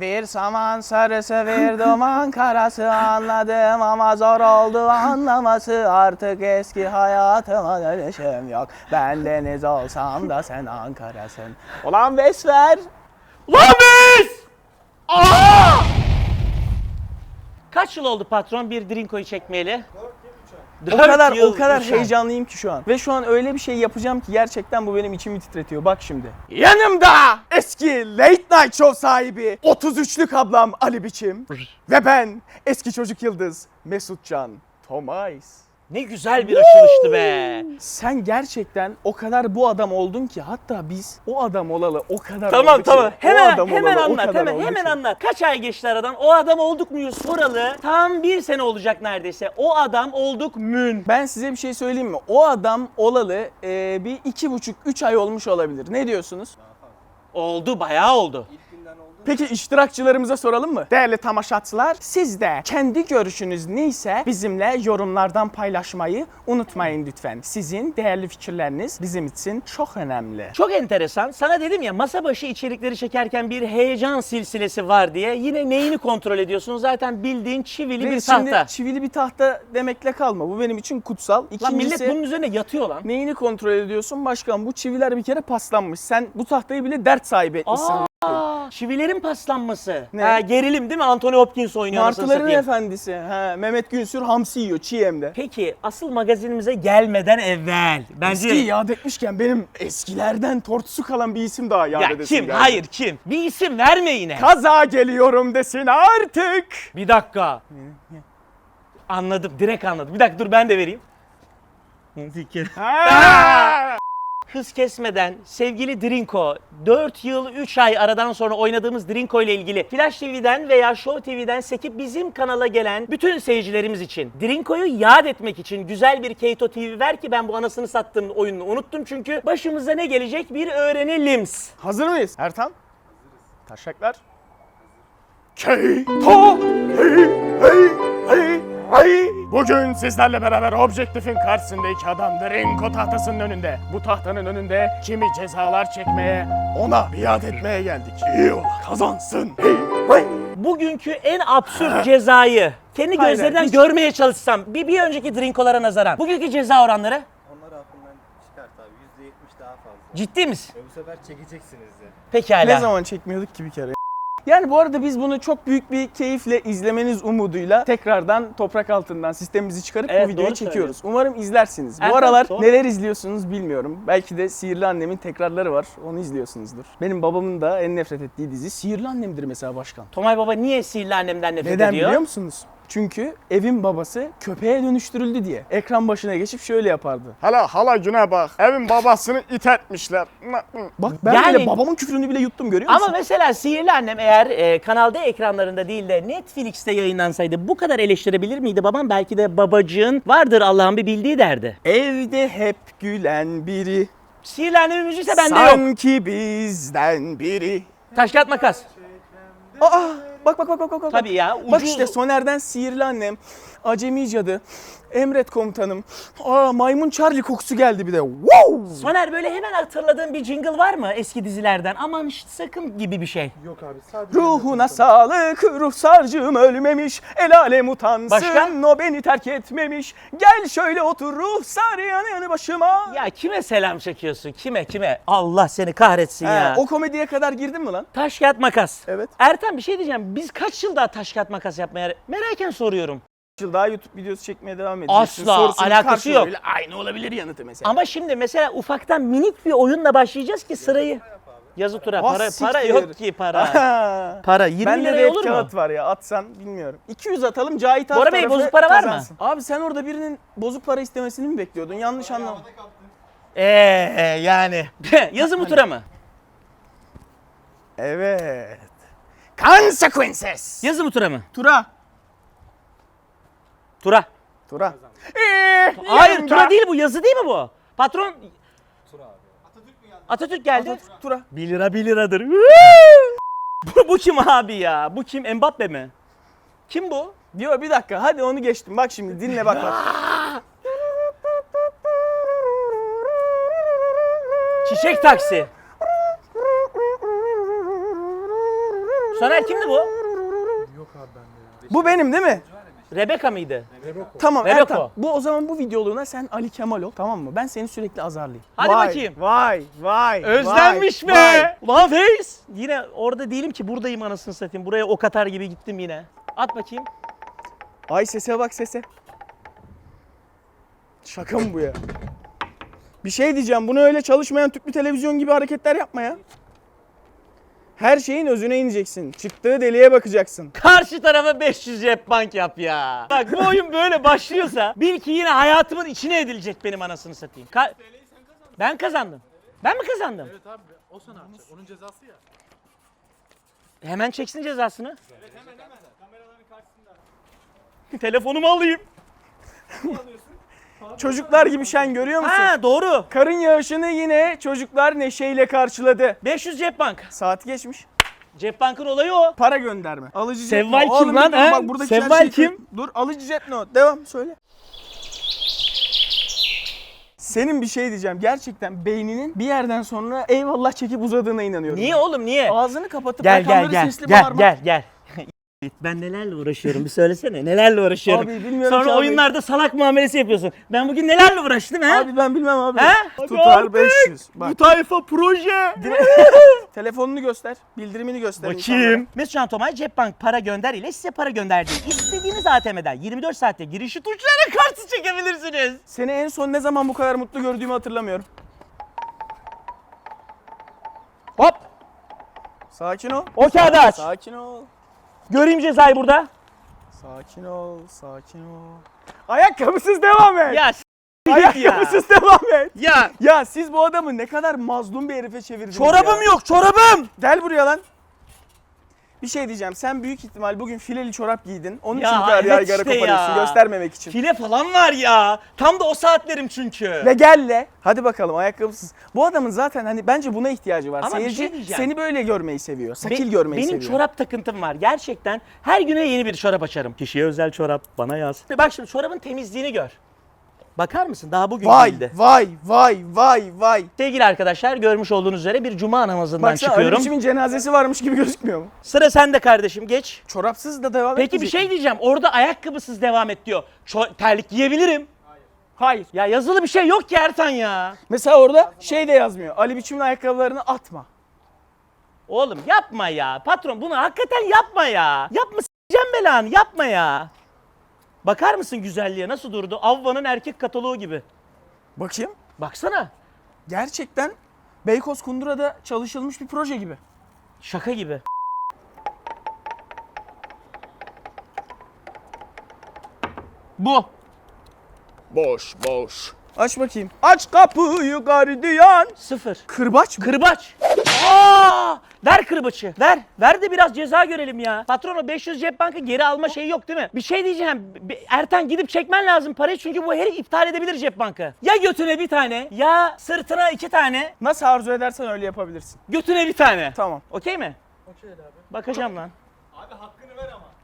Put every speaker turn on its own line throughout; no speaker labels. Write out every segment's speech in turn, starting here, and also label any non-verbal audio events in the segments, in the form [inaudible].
Bir saman sarısı bir duman [laughs] karası anladım ama zor oldu anlaması artık eski hayatıma dönüşüm yok. Ben deniz olsam da sen Ankara'sın. Ulan Vesfer!
Lan biz! Aa! Kaç yıl oldu patron bir Drinko'yu çekmeyeli?
O kadar o kadar
ay.
heyecanlıyım ki şu an. Ve şu an öyle bir şey yapacağım ki gerçekten bu benim içimi titretiyor. Bak şimdi. Yanımda eski Late Night Show sahibi 33'lük ablam Ali Biçim ve ben eski çocuk yıldız Mesutcan Tomais.
Ne güzel bir açılıştı be.
Sen gerçekten o kadar bu adam oldun ki hatta biz o adam olalı o kadar
Tamam
oldu ki,
tamam.
o
Hemen
adam
hemen
olalı o
anlat.
kadar
Hemen hemen
ki.
anlat. Kaç ay geçti aradan? O adam olduk muyuz soralı? Tam bir sene olacak neredeyse. O adam olduk mün.
Ben size bir şey söyleyeyim mi? O adam olalı e, bir iki buçuk üç ay olmuş olabilir. Ne diyorsunuz?
Oldu bayağı oldu.
Peki iştirakçılarımıza soralım mı? Değerli tamaşatçılar, siz de kendi görüşünüz neyse bizimle yorumlardan paylaşmayı unutmayın lütfen. Sizin değerli fikirleriniz bizim için çok önemli.
Çok enteresan. Sana dedim ya masa başı içerikleri çekerken bir heyecan silsilesi var diye. Yine neyini kontrol ediyorsun? Zaten bildiğin çivili
Ve
bir
şimdi
tahta.
çivili bir tahta demekle kalma. Bu benim için kutsal. İkincisi,
Lan millet bunun üzerine yatıyor lan.
neyini kontrol ediyorsun? Başkan bu çiviler bir kere paslanmış. Sen bu tahtayı bile dert sahibi etmişsin.
Aa, çivilerin paslanması.
Ne?
Ha, gerilim değil mi? Anthony Hopkins oynuyor
Martıların efendisi. Ha, Mehmet Günsür hamsi yiyor çiğ hem de.
Peki asıl magazinimize gelmeden evvel. Bence...
Eski yad etmişken benim eskilerden tortusu kalan bir isim daha yad
Ya
edesim
kim?
geldi.
Hayır kim? Bir isim verme yine.
Kaza geliyorum desin artık.
Bir dakika. Anladım. Direkt anladım. Bir dakika dur ben de vereyim.
Ha! [laughs]
Hız kesmeden sevgili Drinko 4 yıl 3 ay aradan sonra oynadığımız Drinko ile ilgili Flash TV'den veya Show TV'den sekip bizim kanala gelen bütün seyircilerimiz için Drinko'yu yad etmek için güzel bir Keito TV ver ki ben bu anasını sattığım oyununu unuttum çünkü başımıza ne gelecek bir öğrenelims.
Hazır mıyız? Ertan? Taşaklar. Keito! Hey, hey, hey, hey. Bugün sizlerle beraber objektifin karşısında iki adam Drinko tahtasının önünde. Bu tahtanın önünde kimi cezalar çekmeye, ona biat etmeye geldik. İyi ola kazansın. Hey, hey.
Bugünkü en absürt cezayı kendi
Aynen,
gözlerinden
hiç-
görmeye çalışsam bir, bir önceki Drinko'lara nazaran bugünkü ceza oranları
Onlar aklından çıkart abi. %70 daha fazla.
ciddi misin?
Ve bu sefer çekeceksiniz de.
Pekala.
Ne zaman çekmiyorduk ki bir kere? Yani bu arada biz bunu çok büyük bir keyifle izlemeniz umuduyla tekrardan toprak altından sistemimizi çıkarıp
Evet,
bu videoyu çekiyoruz. Umarım izlersiniz.
Evet,
bu aralar
doğru.
neler izliyorsunuz bilmiyorum. Belki de Sihirli Annem'in tekrarları var. Onu izliyorsunuzdur. Benim babamın da en nefret ettiği dizi Sihirli Annem'dir mesela başkan.
Tomay Baba niye sihirli annemden nefret
Neden
ediyor?
biliyor musunuz? Çünkü evin babası köpeğe dönüştürüldü diye. Ekran başına geçip şöyle yapardı. Hala hala güne bak. Evin babasını it etmişler. Bak ben
Yani-
bile babamın küfrünü bile yuttum görüyor musun?
Ama mesela Sihirli Annem eğer e, kanalda ekranlarında değil de Netflix'te yayınlansaydı bu kadar eleştirebilir miydi babam? Belki de babacığın vardır Allah'ın bir bildiği derdi.
Evde hep gülen biri.
Sihirli Annem'in müziği ise bende yok.
Sanki bizden biri.
Taş kağıt makas.
Aa bak bak bak bak bak. bak.
Tabii ya.
Bak
ucu-
işte Soner'den Sihirli Annem, Acemi Cadı, Emret Komutanım. Aa maymun Charlie kokusu geldi bir de. Wow!
Soner böyle hemen hatırladığın bir jingle var mı eski dizilerden? Aman şşt, sakın gibi bir şey.
Yok abi sadece...
Ruhuna sağlık, ruhsarcığım ölmemiş. El alem utansın,
Başka?
o beni terk etmemiş. Gel şöyle otur ruhsar yanı yanı başıma.
Ya kime selam çekiyorsun? Kime kime? Allah seni kahretsin
He,
ya.
o komediye kadar girdin mi lan?
Taş kağıt makas.
Evet.
Ertan bir şey diyeceğim. Biz kaç yıl daha taş kağıt makas yapmaya meraken soruyorum.
Yıl daha YouTube videosu çekmeye devam edeceksin.
Asla, alakası yok.
karşılığıyla Aynı olabilir yanıtı mesela.
Ama şimdi mesela ufaktan minik bir oyunla başlayacağız ki sırayı. Yazı tura
Ah,
para para
siktir.
yok ki para. [laughs]
Aha.
para 20
Bende
lira
red
olur mu?
kağıt var ya atsan bilmiyorum. 200 atalım Cahit
Bora Bey,
tarafı
bozuk para var mı?
kazansın. Abi sen orada birinin bozuk para istemesini mi bekliyordun? Yanlış anlama.
Ee yani. [laughs] Yazı mı tura mı?
Evet. Consequences.
Yazı mı tura mı?
Tura.
Tura.
Tura. Ee,
Hayır tura değil bu yazı değil mi bu? Patron Atatürk geldi.
Atatürk Tura.
1 lira 1 liradır. bu, bu kim abi ya? Bu kim? Mbappe mi? Kim bu?
Diyor bir dakika hadi onu geçtim. Bak şimdi dinle bak bak.
Çiçek taksi. Soner kimdi bu?
Bu benim değil mi?
Rebecca mıydı?
Tamam
Rebeko.
Ertan. Bu o zaman bu videoluğuna sen Ali Kemal ol tamam mı? Ben seni sürekli azarlayayım.
Hadi
Vay,
bakayım.
Vay vay.
Özlenmiş
vay,
be.
vay.
Ulan Face. Yine orada değilim ki buradayım anasını satayım. Buraya ok atar gibi gittim yine. At bakayım.
Ay sese bak sese. Şaka mı bu ya? Bir şey diyeceğim. Bunu öyle çalışmayan tüplü televizyon gibi hareketler yapma ya. Her şeyin özüne ineceksin. Çıktığı deliğe bakacaksın.
Karşı tarafa 500 cep bank yap ya. Bak bu oyun böyle başlıyorsa bil ki yine hayatımın içine edilecek benim anasını satayım. Ka- ben kazandım. Ben mi kazandım? Evet abi o sana atacak. Onun cezası ya. Hemen çeksin cezasını. Evet hemen hemen. Kameraların karşısında. [laughs] Telefonumu alayım.
Çocuklar gibi şen görüyor musun?
Ha doğru.
Karın yağışını yine çocuklar neşeyle karşıladı.
500 cep bank.
Saati geçmiş.
Cep bankın olayı o.
Para gönderme. Alıcı
Sevval kim
Oğlum
lan,
dur,
he?
Bak buradaki her
Sevval
şey-
kim?
Dur alıcı jet no. Devam söyle. Senin bir şey diyeceğim. Gerçekten beyninin bir yerden sonra eyvallah çekip uzadığına inanıyorum.
Niye oğlum niye?
Ağzını kapatıp
Gel gel
rakamları
gel.
sesli
Gel
bağırmak.
gel gel. Ben nelerle uğraşıyorum bir söylesene. Nelerle uğraşıyorum.
Abi bilmiyorum
Sonra
ki abi.
oyunlarda salak muamelesi yapıyorsun. Ben bugün nelerle uğraştım ha?
Abi ben bilmem abi.
He?
Tutar
Abi
500. Bak
Bu tayfa proje. [laughs]
telefonunu göster. Bildirimini göster.
Bakayım. Mesut Tomay Cepbank para gönder ile size para gönderdi. İstediğiniz ATM'den 24 saatte girişi tuşlayarak kartı çekebilirsiniz.
Seni en son ne zaman bu kadar mutlu gördüğümü hatırlamıyorum.
Hop.
Sakin ol.
O kağıdı aç.
Sakin ol.
Göreyim cezayı burada.
Sakin ol. Sakin ol. Ayakkabısız devam et. [laughs]
Ya.
Ayakkabısız devam et.
Ya.
Ya siz bu adamı ne kadar mazlum bir herife çevirdiniz
Çorabım
ya.
yok çorabım.
Gel buraya lan. Bir şey diyeceğim. Sen büyük ihtimal bugün fileli çorap giydin. Onun
Ya
için bu kadar
evet
yaygara
işte
koparıyorsun.
ya.
Göstermemek için.
File falan var ya. Tam da o saatlerim çünkü.
Ve gelle. Hadi bakalım ayakkabısız. Bu adamın zaten hani bence buna ihtiyacı var.
Ama bir
Seyirci
şey diyeceğim.
seni böyle görmeyi seviyor. Sakil
Be-
görmeyi
Benim
seviyor.
çorap takıntım var. Gerçekten her güne yeni bir çorap açarım. Kişiye özel çorap bana yaz. Bak şimdi çorabın temizliğini gör. Bakar mısın? Daha bugün
Vay
değildi.
vay vay vay vay.
Sevgili arkadaşlar görmüş olduğunuz üzere bir cuma namazından
Baksana
çıkıyorum.
Ali'cimin cenazesi varmış gibi gözükmüyor mu?
Sıra sende kardeşim geç.
Çorapsız da devam
Peki bir şey diyeceğim. Orada ayakkabısız devam et diyor. Ço- terlik giyebilirim.
Hayır.
Ya yazılı bir şey yok ki Ertan ya.
Mesela orada şey de yazmıyor. Ali biçimin ayakkabılarını atma.
Oğlum yapma ya. Patron bunu hakikaten yapma ya. Yapma s**eceğim belanı yapma ya. Bakar mısın güzelliğe nasıl durdu? Avva'nın erkek kataloğu gibi.
Bakayım.
Baksana.
Gerçekten Beykoz Kundura'da çalışılmış bir proje gibi.
Şaka gibi. Bu.
Boş boş.
Aç bakayım. Aç kapıyı gardiyan.
Sıfır.
Kırbaç mı?
Kırbaç. Aa! Ver kırbaçı. Ver. Ver de biraz ceza görelim ya. Patron o 500 cep banka geri alma şeyi yok değil mi? Bir şey diyeceğim. B- Ertan gidip çekmen lazım parayı çünkü bu herif iptal edebilir cep banka. Ya götüne bir tane ya sırtına iki tane.
Nasıl arzu edersen öyle yapabilirsin.
Götüne bir tane.
Tamam.
Okey mi? Okey abi. Bakacağım lan. Abi ama.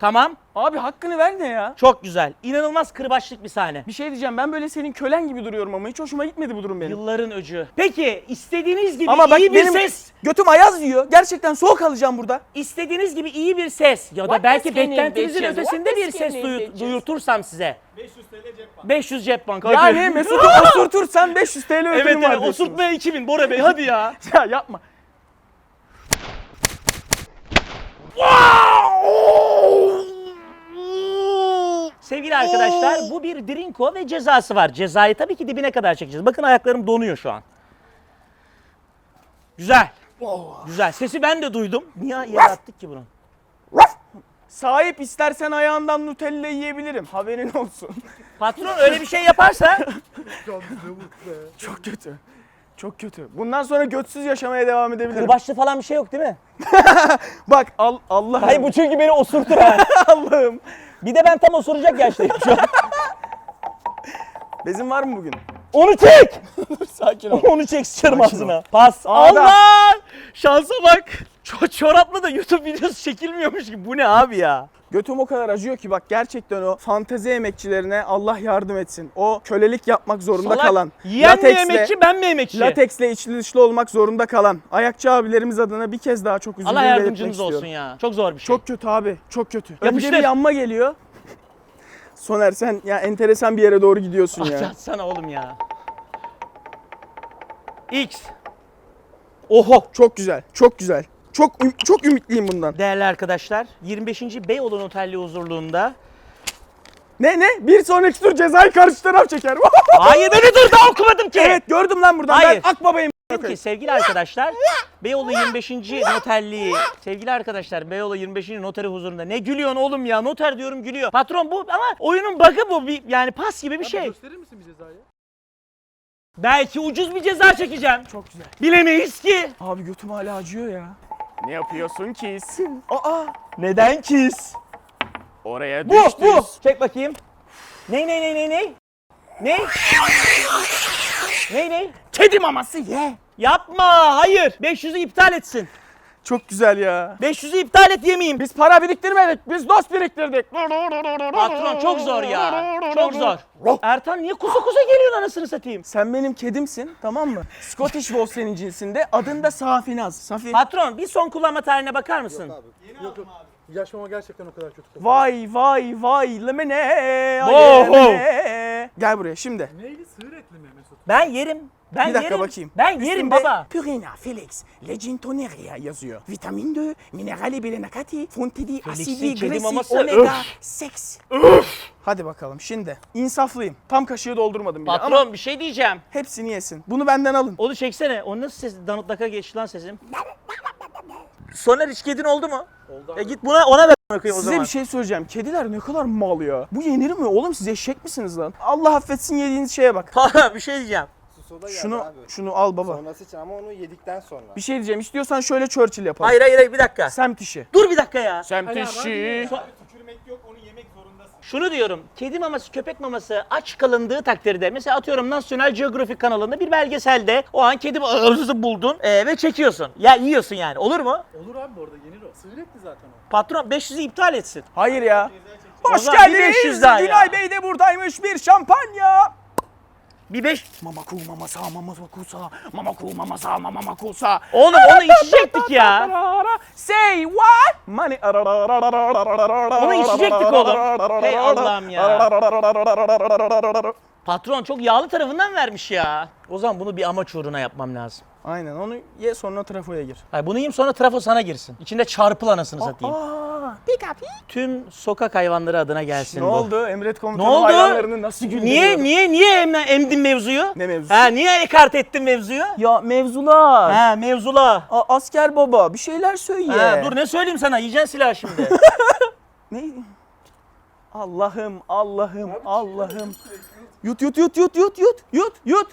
Tamam.
Abi hakkını ver ne ya?
Çok güzel. İnanılmaz kırbaçlık bir sahne.
Bir şey diyeceğim ben böyle senin kölen gibi duruyorum ama hiç hoşuma gitmedi bu durum benim.
Yılların öcü. Peki istediğiniz gibi
Ama bak
iyi bir
benim
ses.
götüm ayaz yiyor. Gerçekten soğuk alacağım burada.
İstediğiniz gibi iyi bir ses ya da
What
belki
is
beklentinizin
bitches?
ötesinde
What
bir
is
ses
skinny
duyu-
bitches?
duyurtursam size. 500 TL cep bank. 500 cep bank. hadi.
Yani [laughs] Mesut'u osurtursan 500 TL ödülüm
Evet
var
evet
diyorsunuz.
osurtmaya 2000 Bora Bey hadi ya. [laughs]
Ya yapma.
Sevgili arkadaşlar bu bir drinko ve cezası var. Cezayı tabii ki dibine kadar çekeceğiz. Bakın ayaklarım donuyor şu an. Güzel. Güzel. Sesi ben de duydum. Niye yere attık ki bunu?
Sahip istersen ayağından Nutella yiyebilirim. Haberin olsun.
Patron öyle bir şey yaparsa [laughs]
Çok kötü. Çok kötü. Bundan sonra götsüz yaşamaya devam edebilirim.
kırbaçlı falan bir şey yok değil mi? [laughs]
Bak al Allah'ım.
Hayır bu çünkü beni osurtur ha. [laughs]
Allah'ım.
Bir de ben tam osuracak yaştayım şu an. [laughs]
Bezin var mı bugün?
Onu çek!
Sakin ol.
Onu çek sıçarım
Sakin
ağzına. Pas.
Ağda.
Allah! Şansa bak. Ço- çorapla da YouTube videosu çekilmiyormuş gibi. Bu ne abi ya?
Götüm o kadar acıyor ki bak gerçekten o fantezi emekçilerine Allah yardım etsin. O kölelik yapmak zorunda
Salak,
kalan.
Yiyen mi emekçi ben mi emekçi?
Lateksle içli dışlı olmak zorunda kalan ayakçı abilerimiz adına bir kez daha çok üzüldüğümü
Allah yardımcınız
istiyorum.
olsun ya. Çok zor bir şey.
Çok kötü abi. Çok kötü. Önce
Yapıştır.
bir yanma geliyor. Soner sen ya enteresan bir yere doğru gidiyorsun
Ah,
ya.
Atsana oğlum ya. X. Oho.
Çok güzel. Çok güzel. Çok çok ümitliyim bundan.
Değerli arkadaşlar, 25. Beyoğlu Otelli huzurluğunda.
Ne ne? Bir sonraki tur cezayı karşı taraf çeker. [laughs]
Hayır beni dur daha okumadım ki.
evet gördüm lan buradan.
Hayır.
Ben Akbaba'yım.
Dedim ki sevgili arkadaşlar, Beyoğlu 25. noterliği, sevgili arkadaşlar Beyoğlu 25. noteri huzurunda ne gülüyorsun oğlum ya? Noter diyorum gülüyor. Patron bu ama oyunun bug'ı bu. Bir, yani pas gibi bir şey.
Gösterir misin bir cezayı?
Belki ucuz bir ceza çekeceğim.
Çok güzel.
Bilemeyiz ki.
Abi götüm hala acıyor ya.
Ne yapıyorsun ki?
Aa.
Neden kiss?
Oraya
Bu,
düştün.
bu. Çek bakayım. Ne ne ne ne ne? Ne? Ne ne?
Kedi maması ye.
Yapma, hayır. 500'ü iptal etsin.
Çok güzel ya.
500'ü iptal et yemeyeyim.
Biz para biriktirmedik. Biz dost biriktirdik.
Patron çok zor ya. Çok zor. Ertan niye kusa kusa geliyorsun anasını satayım?
Sen benim kedimsin tamam mı? Scottish Wolf senin cinsinde. Adın da Safinaz. Safi.
Patron bir son kullanma tarihine bakar mısın?
Yok yok. Yaş mama gerçekten o kadar kötü.
Vay vay vay lemene.
Oho.
lemene. Gel buraya şimdi.
Neyli sığır etli mi Mesut?
Ben yerim. Ben
Bir dakika
yerim.
bakayım.
Ben yerim
Üstünde
baba.
Purina, Felix, Legintoneria yazıyor. Vitamin D, minerali belenakati, fontidi,
Felix'in
asidi,
kedi
gresi,
maması,
omega,
öf.
seks. Hadi bakalım şimdi. İnsaflıyım. Tam kaşığı doldurmadım bile
Patron
ama
bir şey diyeceğim.
hepsini yesin. Bunu benden alın.
Onu çeksene. O nasıl ses? Danıtlaka geçti lan sesim. Soner hiç kedin oldu mu?
Oldu
E git buna ona ver bakayım o
Size
zaman.
bir şey söyleyeceğim. Kediler ne kadar mal ya. Bu yenir mi? Oğlum siz eşek misiniz lan? Allah affetsin yediğiniz şeye bak.
bir şey diyeceğim.
Susoda geldi
Şunu
abi.
şunu al baba.
Sonrası için ama onu yedikten sonra.
Bir şey diyeceğim. İstiyorsan şöyle Churchill yapalım.
Hayır hayır hayır bir dakika.
Semt işi.
Dur bir dakika ya.
Semt işi.
Tükürmek yok onu yemek zorundasın.
Şunu diyorum. Kedi maması, köpek maması aç kalındığı takdirde mesela atıyorum National Geographic kanalında bir belgeselde o an kedi maması buldun e, ve çekiyorsun. Ya yiyorsun yani. Olur mu?
Olur abi bu arada yenir o. Sığır etli zaten o.
Patron 500'ü iptal etsin.
Hayır ya. Hoş
zaman bir
geldiniz.
500 daha ya.
Günay Bey de buradaymış. Bir şampanya.
Bir 5
Mama ku mama sa mama kusa. Mama ku mama sa mama kusa.
Oğlum onu [laughs] içecektik ya.
Say what? Money.
Onu içecektik oğlum. Hey Allah'ım ya. [laughs] Patron çok yağlı tarafından vermiş ya. O zaman bunu bir amaç uğruna yapmam lazım.
Aynen onu ye sonra trafoya gir.
Hayır bunu yiyeyim sonra trafo sana girsin. İçinde çarpıl anasını satayım.
Aa, pick up.
Tüm sokak hayvanları adına gelsin
Ne
bu.
oldu? Emret
Ne
komutanı
oldu?
hayvanlarını nasıl güldürüyor?
Niye niye niye em- emdin mevzuyu?
Ne mevzusu?
Ha niye ekart ettin mevzuyu?
Ya mevzular.
Ha mevzula.
A- asker baba bir şeyler söyle.
Ha, dur ne söyleyeyim sana yiyeceksin silah şimdi. [laughs]
Ne? Allah'ım, Allah'ım, Allah'ım. Yut yut yut yut yut yut yut yut.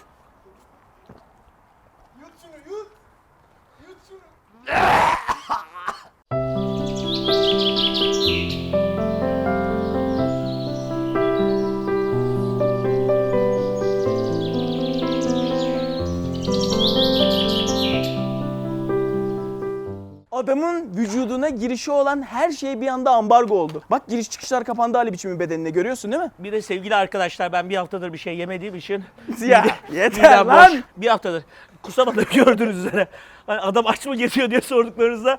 Adamın vücuduna girişi olan her şey bir anda ambargo oldu. Bak giriş çıkışlar kapandı Ali biçimin bedenine görüyorsun değil mi?
bir de sevgili arkadaşlar ben bir haftadır bir şey yemediğim için
Ya
midem
yeter
boş.
lan.
Bir haftadır kusamadım [laughs] gördüğünüz üzere. Hani adam aç mı geziyor diye sorduklarınızda.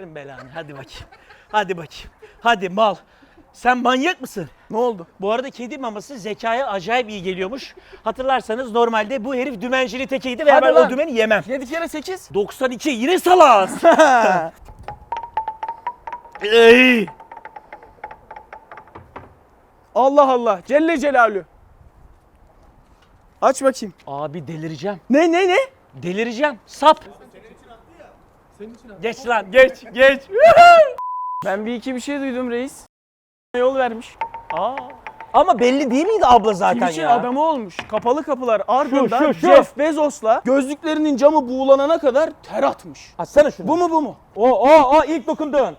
Belanı hadi bakayım. Hadi bakayım. Hadi mal. Sen manyak mısın?
Ne oldu?
Bu arada kedi maması zekaya acayip iyi geliyormuş. Hatırlarsanız normalde bu herif dümencili tekeydi ve
Hadi
ben
lan.
o dümeni yemem.
7 kere 8.
92 yine salaz. [laughs] Ey!
Allah Allah. Celle Celalü. Aç bakayım.
Abi delireceğim.
Ne ne ne?
Delireceğim. Sap.
Senin için abi.
Geç lan geç geç. [laughs]
Ben bir iki bir şey duydum reis. Yol vermiş.
Aa. Ama belli değil miydi abla zaten
Twitch'in
ya?
adamı olmuş. Kapalı kapılar ardından
şu, şu.
Jeff Bezos'la gözlüklerinin camı buğulanana kadar ter atmış.
Açsana şunu.
Bu mu bu mu?
O o o ilk dokundun.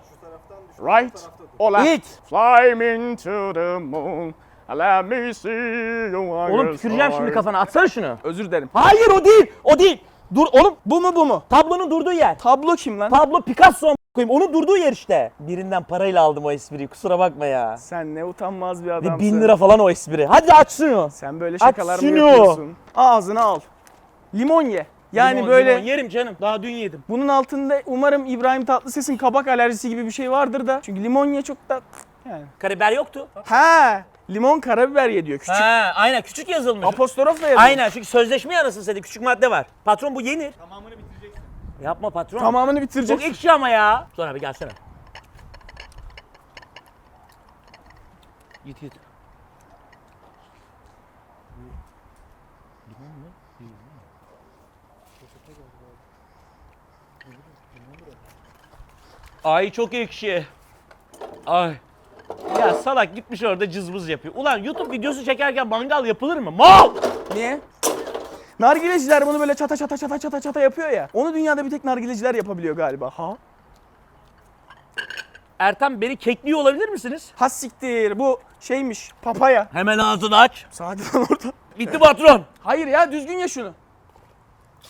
Right or left? Fly me into the moon. Let me see you
Oğlum tüküreceğim şimdi kafana. Atsana şunu.
Özür dilerim.
Hayır o değil. O değil. Dur oğlum.
Bu mu bu mu?
Tablonun durduğu yer.
Tablo kim lan?
Pablo Picasso koyayım. Onun durduğu yer işte. Birinden parayla aldım o espriyi. Kusura bakma ya.
Sen ne utanmaz bir adamsın.
bin lira falan o espri. Hadi aç şunu.
Sen böyle şakalar mı
şunu.
yapıyorsun? Ağzına al. Limon ye. Yani
Limon,
böyle
limon yerim canım. Daha dün yedim.
bunun altında umarım İbrahim Tatlıses'in kabak alerjisi gibi bir şey vardır da. Çünkü limon ye çok da yani.
Karabiber yoktu.
Ha, limon karabiber ye diyor. Küçük
Ha, aynen küçük yazılmış.
apostrofla yazıyor.
Aynen çünkü sözleşme arasında dedi küçük madde var. Patron bu yenir.
Tamamını bitireceksin.
Yapma patron.
Tamamını
Çok
bitirecek.
ekşi ama ya. Sonra bir gelsene. Git git. Ay çok ekşi. Ay. Ya salak gitmiş orada cızbız yapıyor. Ulan YouTube videosu çekerken mangal yapılır mı? Mal!
Niye? Nargileciler bunu böyle çata çata çata çata çata yapıyor ya. Onu dünyada bir tek nargileciler yapabiliyor galiba. Ha?
Ertem beni kekliyor olabilir misiniz?
Ha siktir bu şeymiş papaya.
Hemen ağzını aç.
Sağdan orada.
Bitti patron.
Hayır ya düzgün ya şunu.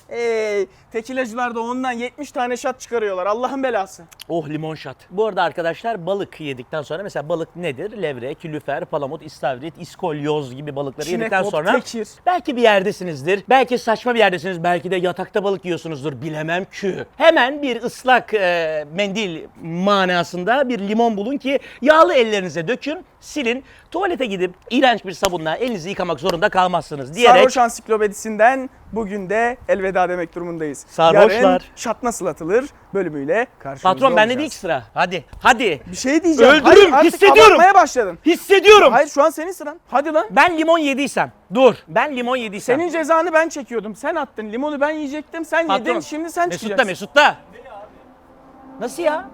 Ey tekilacılar da ondan 70 tane şat çıkarıyorlar Allah'ın belası.
Oh limon şat. Bu arada arkadaşlar balık yedikten sonra mesela balık nedir? Levrek, lüfer, palamut, istavrit, iskolyoz gibi balıkları yedikten
Çinekop,
sonra
tekir.
belki bir yerdesinizdir. Belki saçma bir yerdesiniz. Belki de yatakta balık yiyorsunuzdur. Bilemem ki. Hemen bir ıslak e, mendil manasında bir limon bulun ki yağlı ellerinize dökün, silin. Tuvalete gidip iğrenç bir sabunla elinizi yıkamak zorunda kalmazsınız diyerek
Sarhoş Ansiklopedisinden bugün de elveda demek durumundayız.
Sarhoşlar.
Yarın şat nasıl atılır bölümüyle karşınızda
patron bende değil ki sıra. Hadi, hadi.
Bir şey diyeceğim.
Öldürürüm,
Hayır,
hissediyorum.
abartmaya başladın.
Hissediyorum.
Hayır şu an senin sıran. Hadi lan.
Ben limon yediysem, dur. Ben limon yediysem.
Senin cezanı ben çekiyordum. Sen attın. Limonu ben yiyecektim. Sen
Patron,
yedin. Şimdi sen
Mesut'ta
çıkacaksın.
Mesut'ta. Nasıl ya?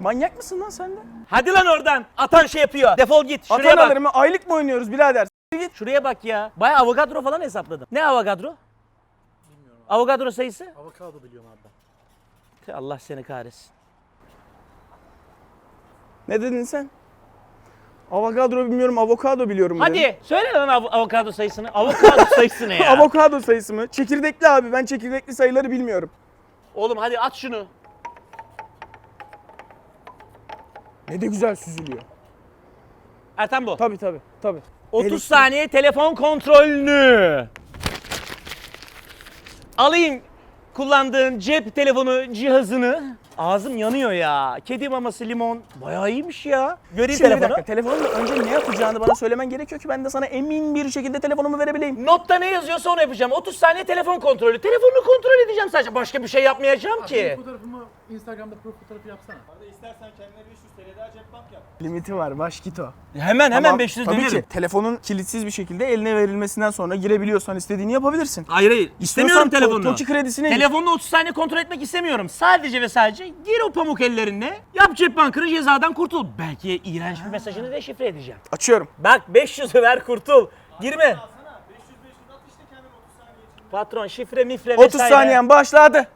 Manyak mısın lan sen de?
Hadi lan oradan. Atan şey yapıyor. Defol git. Şuraya
Atan
bak.
alır mı? Aylık mı oynuyoruz birader? S- Git.
Şuraya bak ya. Baya Avogadro falan hesapladım. Ne Avogadro? Avogadro sayısı?
Avokado biliyorum abi ben.
Tüh, Allah seni kahretsin.
Ne dedin sen? Avokado bilmiyorum, avokado biliyorum. mu dedin?
Hadi söyle lan av- avokado sayısını. Avokado [laughs] sayısı ne ya?
Avokado sayısı mı? Çekirdekli abi. Ben çekirdekli sayıları bilmiyorum.
Oğlum hadi at şunu.
Ne de güzel süzülüyor.
Ertem bu.
Tabii tabii. tabii.
30
Elektrik-
saniye telefon kontrolünü. Alayım kullandığın cep telefonu cihazını. Ağzım yanıyor ya. Kedi maması limon. Bayağı iyiymiş ya. Göreyim
Şimdi bir
telefonu.
dakika. Telefonla önce ne yapacağını bana söylemen gerekiyor ki ben de sana emin bir şekilde telefonumu verebileyim.
Notta ne yazıyorsa onu yapacağım. 30 saniye telefon kontrolü. Telefonunu kontrol edeceğim sadece. Başka bir şey yapmayacağım
Profil
ki.
fotoğrafımı Instagram'da profil fotoğrafı yapsana.
Arada istersen kendine 500 TL
Limiti var. Baş git o.
Hemen hemen
Tamam,
500
Tabii ki. Telefonun kilitsiz bir şekilde eline verilmesinden sonra girebiliyorsan istediğini yapabilirsin.
Hayır hayır. İstemiyorum
İstiyorsan
telefonunu.
Toki kredisine.
Telefonunu 30 saniye kontrol etmek istemiyorum. Sadece ve sadece gir o pamuk ellerine. Yap cep bankını cezadan kurtul. Belki iğrenç bir mesajını deşifre edeceğim.
Açıyorum.
Bak 500'ü ver kurtul. Girme.
Sana 500 500 at işte kendin 30 saniye içinde.
Patron şifre mifre
30
vesaire.
saniyen başladı.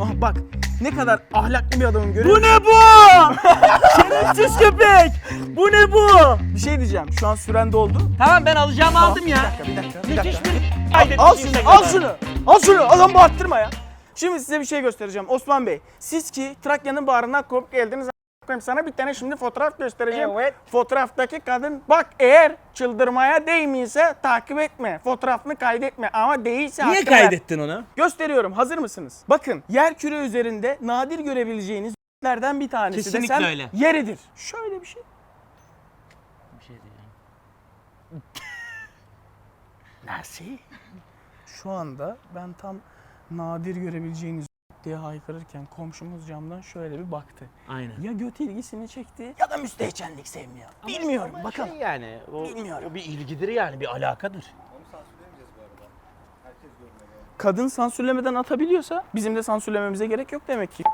Ah bak ne kadar ahlaklı bir adamım görüyor
Bu ne bu? [laughs] Şerefsiz köpek. Bu ne bu?
Bir şey diyeceğim. Şu an süren doldu.
Tamam ben alacağımı aldım
Bir
ya.
dakika, bir dakika, bir
Müthiş
dakika.
bir kaydetmiş
Al şunu, al şunu. Al şunu. Adam bağırttırma ya. Şimdi size bir şey göstereceğim. Osman Bey, siz ki Trakya'nın bağrından kopup geldiniz. A**ayım. Sana bir tane şimdi fotoğraf göstereceğim.
Evet.
Fotoğraftaki kadın bak eğer çıldırmaya değmiyorsa takip etme. Fotoğrafını kaydetme ama değilse
Niye
hakkını ver.
kaydettin onu?
Gösteriyorum. Hazır mısınız? Bakın yer küre üzerinde nadir görebileceğiniz lerden bir tanesi
Kesinlikle
desem
öyle.
yeridir. Şöyle bir şey.
Nasıl?
Şu anda ben tam nadir görebileceğiniz diye haykırırken komşumuz camdan şöyle bir baktı.
Aynen.
Ya göt ilgisini çekti ya da müstehcenlik sevmiyor. Bilmiyorum bakalım.
Şey yani o,
Bilmiyorum.
o bir ilgidir yani bir alakadır.
Onu sansürlemeyeceğiz bu arada. Herkes görmeli.
Kadın sansürlemeden atabiliyorsa bizim de sansürlememize gerek yok demek ki.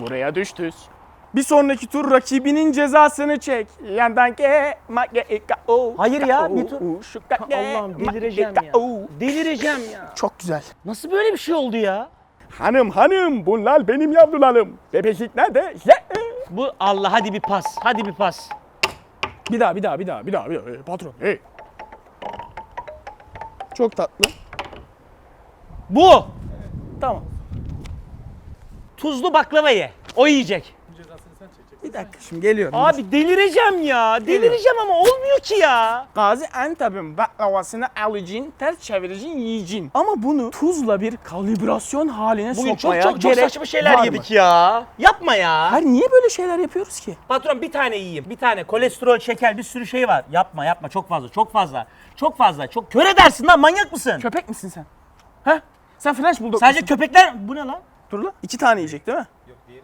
Buraya düştüz.
Bir sonraki tur rakibinin cezasını çek. Yandan ke o.
Hayır ya, bir tur- Allah'ım delireceğim ya. Delireceğim ya.
Çok güzel.
Nasıl böyle bir şey oldu ya?
Hanım hanım bunlar benim yavrularım. Bebeklik nerede?
Bu Allah hadi bir pas. Hadi bir pas.
Bir daha bir daha bir daha bir daha. Bir daha.
Ee, patron hey.
Çok tatlı.
Bu
Tamam.
tuzlu baklava ye. O yiyecek.
Bir dakika şimdi geliyorum.
Abi delireceğim ya. Delireceğim ama olmuyor ki ya.
Gazi Antep'in baklavasını alacaksın, ters çevireceksin, yiyeceksin. Ama bunu tuzla bir kalibrasyon haline
Bugün çok
sokmaya
çok çok
gerek
saçma şeyler
var mı?
yedik ya. Yapma ya.
Hayır niye böyle şeyler yapıyoruz ki?
Patron bir tane yiyeyim. Bir tane kolesterol, şeker bir sürü şey var. Yapma yapma çok fazla çok fazla. Çok fazla. Çok kör edersin lan manyak mısın?
Köpek misin sen? He? Sen French Bulldog
Sadece
musun?
köpekler... Bu ne lan?
Dur lan. İki tane yiyecek değil mi?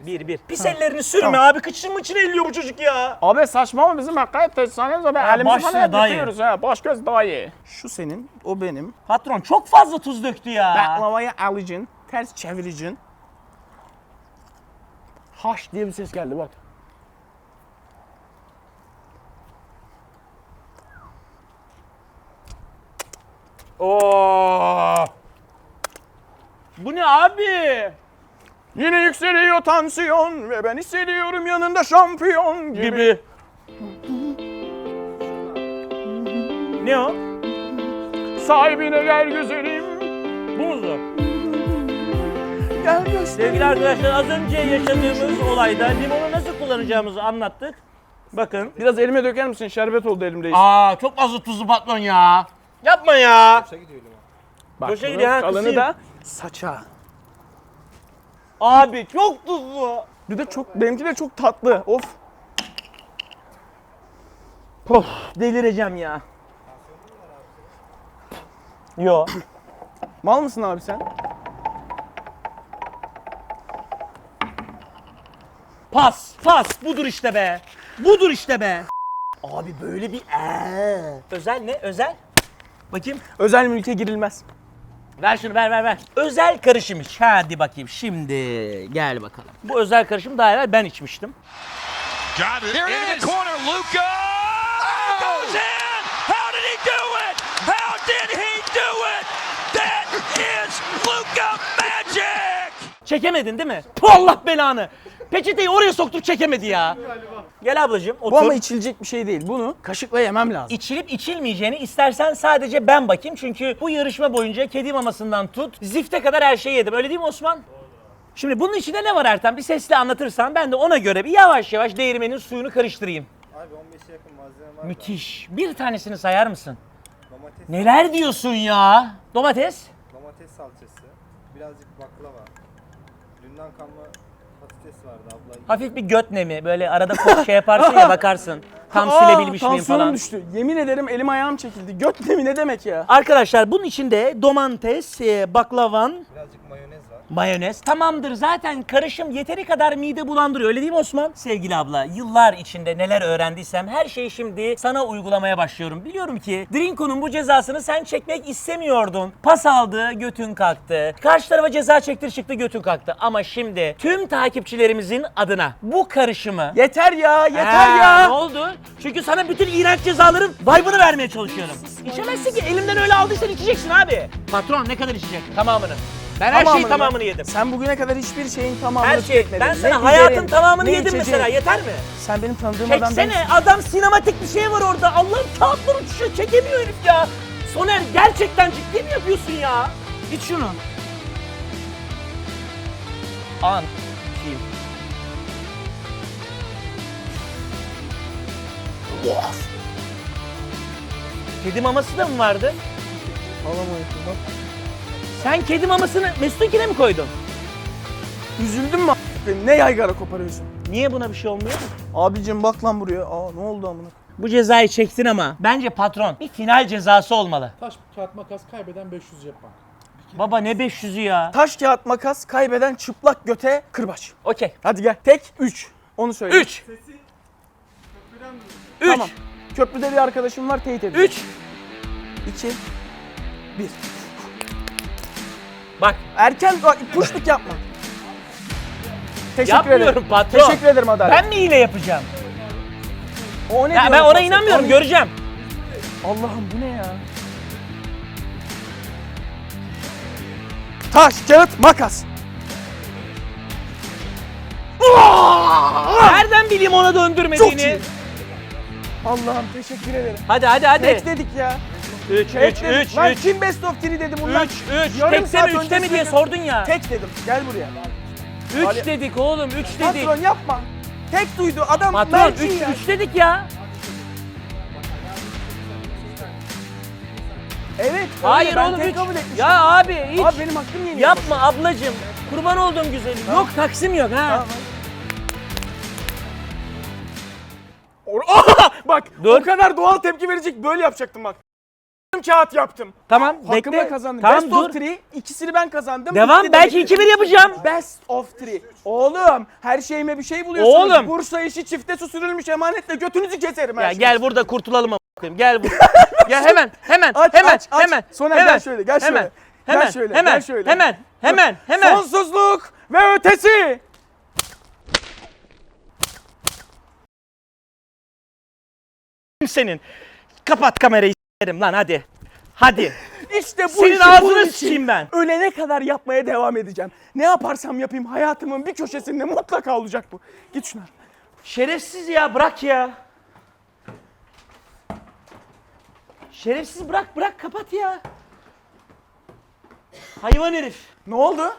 Bir bir. Pis ellerini sürme
Tamam.
abi. Kıçın mıçın elliyor bu çocuk ya.
Abi saçma ama bizim hakkayet tesanemiz abi.
Ha,
Elimizi
baş
falan
daha iyi.
yapıyoruz ha. Baş göz daha iyi. Şu senin, o benim.
Patron çok fazla tuz döktü ya.
Baklavayı alacaksın, ters çevireceksin. Haş diye bir ses geldi bak.
Oo. Bu ne abi?
Yine yükseliyor tansiyon ve ben hissediyorum yanında şampiyon gibi.
Gibi. Ne o?
Sahibine gel güzelim.
Bu muzlu.
Gel göster.
Sevgili arkadaşlar az önce yaşadığımız olayda limonu nasıl kullanacağımızı anlattık. Bakın.
Biraz elime döker misin? Şerbet oldu elimde. işte.
Aa çok fazla tuzlu patron ya. Yapma ya.
Boşa gidiyor limon.
Bak
Köşe
bunun
gidiyor ha,
kalanı
kısayım.
da saça.
Abi çok tuzlu.
Bir de çok, benimki de çok tatlı. Of.
Of delireceğim ya. Yo.
Mal mısın abi sen?
Pas, pas. Budur işte be. Budur işte be. Abi böyle bir ee. Özel ne? Özel? Bakayım.
Özel mülke girilmez.
Ver şunu ver ver ver. Özel karışım iç. Hadi bakayım şimdi gel bakalım. Bu özel karışım daha evvel ben içmiştim.
Got it. in the corner, Luca goes in. How did he do it? How did he do it? That is Luca magic.
Çekemedin değil mi? Puh, Allah belanı. Peçeteyi oraya soktuk çekemedi ya. Gel ablacığım otur.
Bu ama içilecek bir şey değil. Bunu kaşıkla yemem lazım.
İçilip içilmeyeceğini istersen sadece ben bakayım. Çünkü bu yarışma boyunca kedi mamasından tut, zifte kadar her şeyi yedim. Öyle değil mi Osman? Şimdi bunun içinde ne var Ertan? Bir sesle anlatırsan ben de ona göre bir yavaş yavaş değirmenin suyunu karıştırayım.
Abi 15'e yakın malzeme var.
Müthiş. Bir tanesini sayar mısın?
Domates,
Neler diyorsun ya? Domates,
domates salçası, birazcık baklava. Dünden kalma.
Hafif bir göt nemi. Böyle arada kok şey yaparsın ya [laughs] bakarsın. Tam
Aa,
silebilmiş miyim
tansiyonum
falan.
düştü. Yemin ederim elim ayağım çekildi. Göt ne mi ne demek ya?
Arkadaşlar bunun içinde domates, e, baklavan,
Birazcık mayonez.
Mayonez tamamdır zaten karışım yeteri kadar mide bulandırıyor öyle değil mi Osman? Sevgili abla yıllar içinde neler öğrendiysem her şeyi şimdi sana uygulamaya başlıyorum. Biliyorum ki Drinko'nun bu cezasını sen çekmek istemiyordun. Pas aldı götün kalktı. Karşı tarafa ceza çektir çıktı götün kalktı. Ama şimdi tüm takipçilerimizin adına bu karışımı
Yeter ya, yeter
Ha,
ya.
Ne oldu? Çünkü sana bütün iğrenç cezaların vibe'ını vermeye çalışıyorum. İçemezsin ki elimden öyle aldıysan içeceksin abi. Patron ne kadar içecek? Tamamını. Ben her şeyin
Tamamını
yedim.
Sen bugüne kadar hiçbir şeyin tamamını
Her şey.
tüketmedin.
Ben
Ne
sana hayatın
biberin,
tamamını
ne
yedim
içeceğin.
mesela. Yeter mi?
Sen benim tanıdığım adam
Çeksene.
değilsin.
Adam sinematik bir şey var orada. Allah'ım kağıtlar uçuşuyor. Çekemiyor herif ya. Soner gerçekten ciddi mi yapıyorsun ya? İç şunu. An. Diyeyim. Kedi maması da mı vardı?
Alamayız bak.
Sen kedi mamasını Mesut'unkine mi koydun?
Üzüldün mü a**ayım? Ne yaygara koparıyorsun?
Niye buna bir şey olmuyor?
Abicim bak lan buraya. Aa ne oldu amına?
Bu cezayı çektin ama bence patron bir final cezası olmalı.
Taş, kağıt, makas kaybeden 500 cep bank.
Baba ne 500'ü ya?
Taş kağıt makas kaybeden çıplak göte kırbaç.
Okey.
Hadi gel. Tek 3. Onu söyle.
3. 3.
Tamam. Köprüde bir arkadaşım var teyit ediyor.
3.
2 1.
Bak
Erken bak puşluk yapma. Teşekkür
Yapmıyorum
ederim.
patron.
Teşekkür ederim Adalet.
Ben mi hile yapacağım?
O ne
Ya
diyor
ben ona
patron?
inanmıyorum.
Ay,
Göreceğim.
Allah'ım bu ne ya? Taş, kağıt, makas.
Nereden bileyim ona
Çok iyi.
döndürmediğini?
Allah'ım teşekkür ederim.
Hadi hadi hadi.
Tek dedik ya.
3
Tek
3
dedik.
3
Lan
3
kim best of 3 dedi bundan?
3 3
Yarım
Tekte mi 3'te mi diye sordun ya.
Tek dedim. Gel buraya.
3 dedik oğlum 3 dedik.
Patron yapma. Tek duydu. Adam
Patron
merci
3
ya.
3 dedik ya.
Evet. öyle.
Hayır
ben
oğlum
tek
3.
kabul etmişim.
Ya abi hiç
Abi benim hakkım yeniyor.
yapma ablacım. Kurban olduğum güzelim. Yok taksim yok ha.
Tamam. Or- [laughs] bak
Dur.
o kadar doğal tepki verecek böyle yapacaktım bak. Kağıt yaptım.
Tamam
Hakkımda
bekle.
kazandım.
Tamam
Best
dur.
of 3 ikisini ben kazandım.
Devam
Bitti
belki
demek.
2-1 yapacağım.
Best of 3. Oğlum her şeyime bir şey buluyorsunuz.
Oğlum.
Bursa işi çifte su sürülmüş emanetle götünüzü keserim her
Ya
şeyi.
gel burada kurtulalım a**ayım. Gel burada. [laughs] ya hemen hemen
Aç,
hemen
aç, aç.
hemen.
Soner,
hemen,
gel şöyle, gel şöyle.
Hemen.
Gel
Hemen,
şöyle,
hemen,
gel şöyle.
hemen, hemen, hemen.
Sonsuzluk ve ötesi.
senin. Kapat kamerayı s**erim lan hadi. Hadi. [laughs]
İşte bu
Senin
işi
ağzını
bunun için
sıçayım ben.
Ölene kadar yapmaya devam edeceğim. Ne yaparsam yapayım hayatımın bir köşesinde mutlaka olacak bu. Git şuna.
Şerefsiz ya bırak ya. Şerefsiz bırak bırak kapat ya. Hayvan herif.
Ne oldu?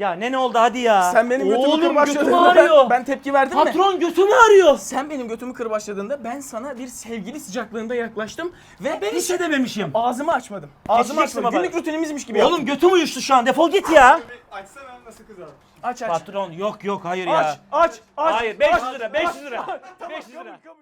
Ya ne ne oldu hadi ya.
Sen benim götümü
Oğlum
kır başladığında
götümü
ben,
ağrıyor.
ben tepki verdim mi?
Patron götümü ağrıyor.
Sen benim götümü kır başladığında ben sana bir sevgili sıcaklığında yaklaştım ve
Ben
hiç
hissedememişim.
ağzımı açmadım. Ağzımı
Geçeceksin
açmadım. Günlük rutinimizmiş gibi
Oğlum
yaptım.
götüm uyuştu şu an defol git ya.
Açsana nasıl kızarmış.
Aç aç.
Patron yok yok hayır
Aç
ya.
aç aç.
Hayır 500
aç,
lira
aç,
500 lira.
aç. [laughs] Tamam,
500 lira.
kabul, kabul.